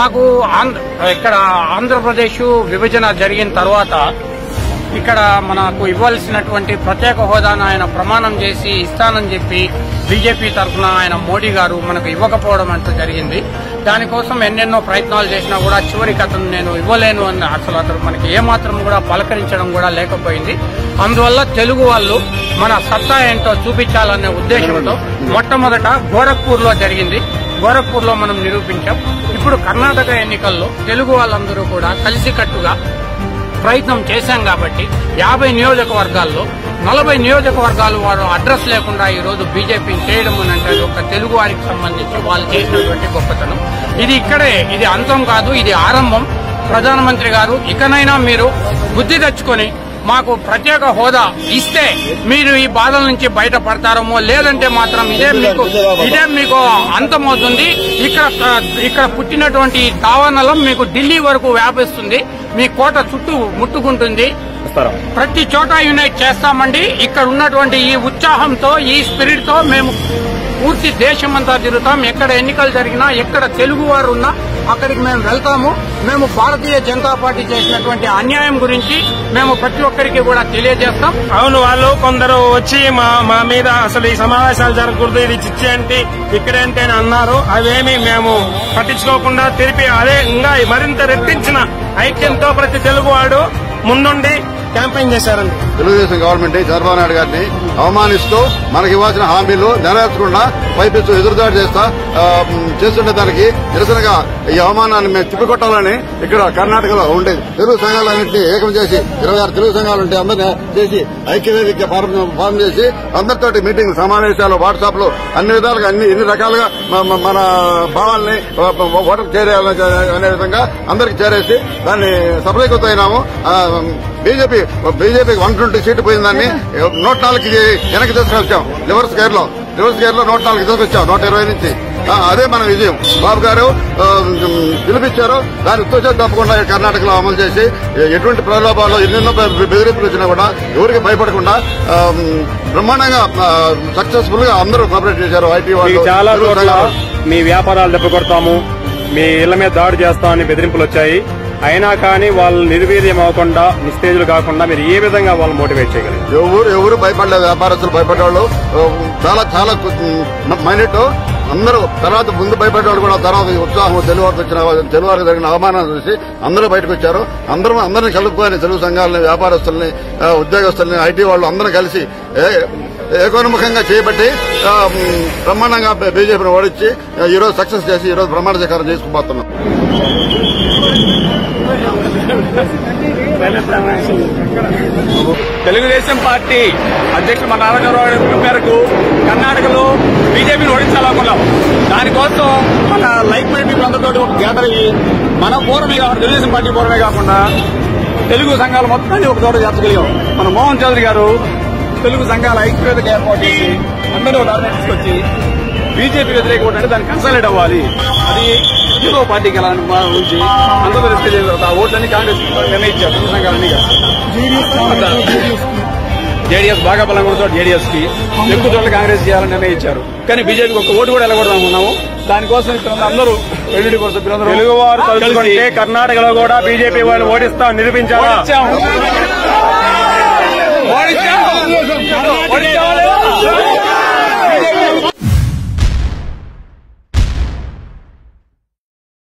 మాకు ఆంధ్ర ఇక్కడ ఆంధ్రప్రదేశ్ విభజన జరిగిన తర్వాత ఇక్కడ మనకు ఇవ్వాల్సినటువంటి ప్రత్యేక హోదాను ఆయన ప్రమాణం చేసి ఇస్తానని చెప్పి బీజేపీ తరఫున ఆయన మోడీ గారు మనకు ఇవ్వకపోవడం అంటూ జరిగింది. దానికోసం ఎన్నెన్నో ప్రయత్నాలు చేసినా కూడా చివరికి అతను నేను ఇవ్వలేను అని అసలు అతను మనకి ఏమాత్రం కూడా పలకరించడం కూడా లేకపోయింది. అందువల్ల తెలుగు వాళ్ళు మన సత్తా ఏంటో చూపించాలనే ఉద్దేశంతో మొట్టమొదట గోరఖ్పూర్లో జరిగింది. గోరఖ్పూర్లో మనం నిరూపించాం. ఇప్పుడు కర్ణాటక ఎన్నికల్లో తెలుగు వాళ్ళందరూ కూడా కలిసికట్టుగా ప్రయత్నం చేశాం కాబట్టి యాభై నియోజకవర్గాల్లో నలభై నియోజకవర్గాలు వారు అడ్రస్ లేకుండా ఈ రోజు బీజేపీని చేయడం అని అంటే ఒక తెలుగు వారికి సంబంధించి వాళ్ళు చేసినటువంటి గొప్పతనం. ఇది ఇక్కడే ఇది అంతం కాదు ఇది ఆరంభం. ప్రధానమంత్రి గారు ఇకనైనా మీరు బుద్ధి తెచ్చుకొని మాకు ప్రత్యేక హోదా ఇస్తే మీరు ఈ బాధల నుంచి బయటపడతారేమో లేదంటే మాత్రం ఇదే మీకు ఇదే మీకు అంతమవుతుంది ఇక్కడ ఇక్కడ పుట్టినటువంటి దావానలం మీకు ఢిల్లీ వరకు వ్యాపిస్తుంది. మీ కోట చుట్టూ ముట్టుకుంటుంది. ప్రతి చోట యునైట్ చేస్తామండి. ఇక్కడ ఉన్నటువంటి ఈ ఉత్సాహంతో ఈ స్పిరిట్తో మేము పూర్తి దేశమంతా తిరుగుతాం. ఎక్కడ ఎన్నికలు జరిగినా ఎక్కడ తెలుగు వారు ఉన్నా అక్కడికి మేము వెళ్తాము. మేము భారతీయ జనతా పార్టీ చేసినటువంటి అన్యాయం గురించి మేము ప్రతి ఒక్కరికి కూడా తెలియజేస్తాం. అవును వాళ్ళు కొందరు వచ్చి మా మా మీద అసలు ఈ సమావేశాలు జరగకూడదు ఇది చిచ్చేంటి ఇక్కడేంటి అని అన్నారు. అవేమి మేము పట్టించుకోకుండా తిరిపి అదే ఇంకా మరింత రెట్టించిన ఐక్యంతో ప్రతి తెలుగువాడు ముందుండి క్యాంపెయిన్ చేశారండి. తెలుగుదేశం గవర్నమెంట్ చంద్రబాబు నాయుడు గారిని అవమానిస్తూ మనకి ఇవ్వాల్సిన హామీలు నెరవేర్చకుండా పైపిస్తూ ఎదురుదాడి చేస్తా చేస్తుండే దానికి నిరసనగా ఈ అవమానాన్ని మేము తిప్పికొట్టాలని ఇక్కడ కర్ణాటకలో ఉండేది తెలుగు సంఘాలన్నింటినీ ఏకం చేసి ఇరవై ఆరు తెలుగు సంఘాలు ఉంటే అందరినీ చేసి ఐక్యవేదిక ఫారం చేసి అందరితోటి మీటింగ్ సమావేశాలు వాట్సాప్లో అన్ని విధాలుగా అన్ని ఇన్ని రకాలుగా మన భావాల్ని ఓటర్ చేరే అనే విధంగా అందరికి చేరేసి దాన్ని సఫలీకృతమైనాము బీజేపీ బీజేపీకి వన్ ట్వంటీ సీటు పోయిందాన్ని నూట నాలుగుకి వెనక్కి తీసుకొచ్చాం రివర్స్ గేర్లో రివర్స్ గేర్లో నూట నాలుగు తీసుకొచ్చాం నూట ఇరవై నుంచి. అదే మన విజయం. బాబు గారు పిలిపించారు. దాన్ని తోచే తప్పకుండా కర్ణాటకలో అమలు చేసి ఎటువంటి ప్రలోభాలు ఎన్నెన్నో బెదిరింపులు వచ్చినా కూడా ఎవరికి భయపడకుండా బ్రహ్మాండంగా సక్సెస్ఫుల్గా అందరూ కోఆపరేట్ చేశారు ఐటీ వాళ్ళు చాలా. మీ వ్యాపారాలు దెబ్బకొడతాము మీ ఇళ్ళ మీద దాడి చేస్తామని బెదిరింపులు వచ్చాయి. అయినా కానీ వాళ్ళు నిర్వీర్యం అవ్వకుండా నిస్తేజులు కాకుండా మీరు ఏ విధంగా వాళ్ళు మోటివేట్ చేయగలరు ఎవరు ఎవరు భయపడలేదు వ్యాపారస్తులు భయపడేవాళ్ళు చాలా చాలా మైనట్ అందరూ తర్వాత ముందు భయపడేవాళ్ళు కూడా తర్వాత ఉత్సాహం తెలుగువారికి వచ్చిన తెలుగువారికి జరిగిన అవమానం చూసి అందరూ బయటకు వచ్చారు. అందరూ అందరిని కలుపుకొని తెలుగు సంఘాలని వ్యాపారస్తుల్ని ఉద్యోగస్తుల్ని ఐటీ వాళ్ళు అందరూ కలిసి ఏ- ఏకోన్ముఖంగా చేయబట్టి బ్రహ్మాండంగా బీజేపీని ఓడించి ఈరోజు ఈ రోజు సక్సెస్ చేసి ఈరోజు బ్రహ్మాండ శేఖరం చేసుకుపోతున్నాం. తెలుగుదేశం పార్టీ అధ్యక్షుడు మన నారాయణరావు మేరకు కర్ణాటకలో బీజేపీని ఓడించాలనుకున్నాం. దానికోసం మన లైక్ మైండ్ పీపుల్ అందరితో ఒక గ్యాదర్ అయ్యి మన పూర్వమే కాకుండా తెలుగుదేశం పార్టీ పూర్వమే కాకుండా తెలుగు సంఘాలు మొత్తాన్ని ఒక చోట చేర్చగలిగాం. మన మోహన్ చౌదరి గారు తెలుగు సంఘాల ఐక్యవేదిక ఏర్పాటు చేసి అందరూ ఆర్డర్ తీసుకొచ్చి బీజేపీ వ్యతిరేక ఓటు అంటే దాన్ని కన్సల్టేట్ అవ్వాలి. అది ఇంకో పార్టీకి ఉంచి అందరూ రిస్క్ చేసిన తర్వాత ఆ ఓట్లన్నీ కాంగ్రెస్ నిర్ణయించారు తెలుగు సంఘాలన్నీ జేడీఎస్ బాగా బలంగా ఉన్న జేడీఎస్కి ఎక్కువ చోట్ల కాంగ్రెస్ చేయాలని నిర్ణయించారు కానీ బీజేపీకి ఒక ఓటు కూడా వెళ్ళకూడదు అనుకున్నాము దానికోసం ఇక్కడ అందరూ వెల్లుడి కోసం సభ్యులందరూ తెలుగు వారు కలిసి తలుచుకుంటే కర్ణాటకలో కూడా బీజేపీ వాళ్ళు ఓడిస్తాం నిరూపించాలా? ఓడించాము.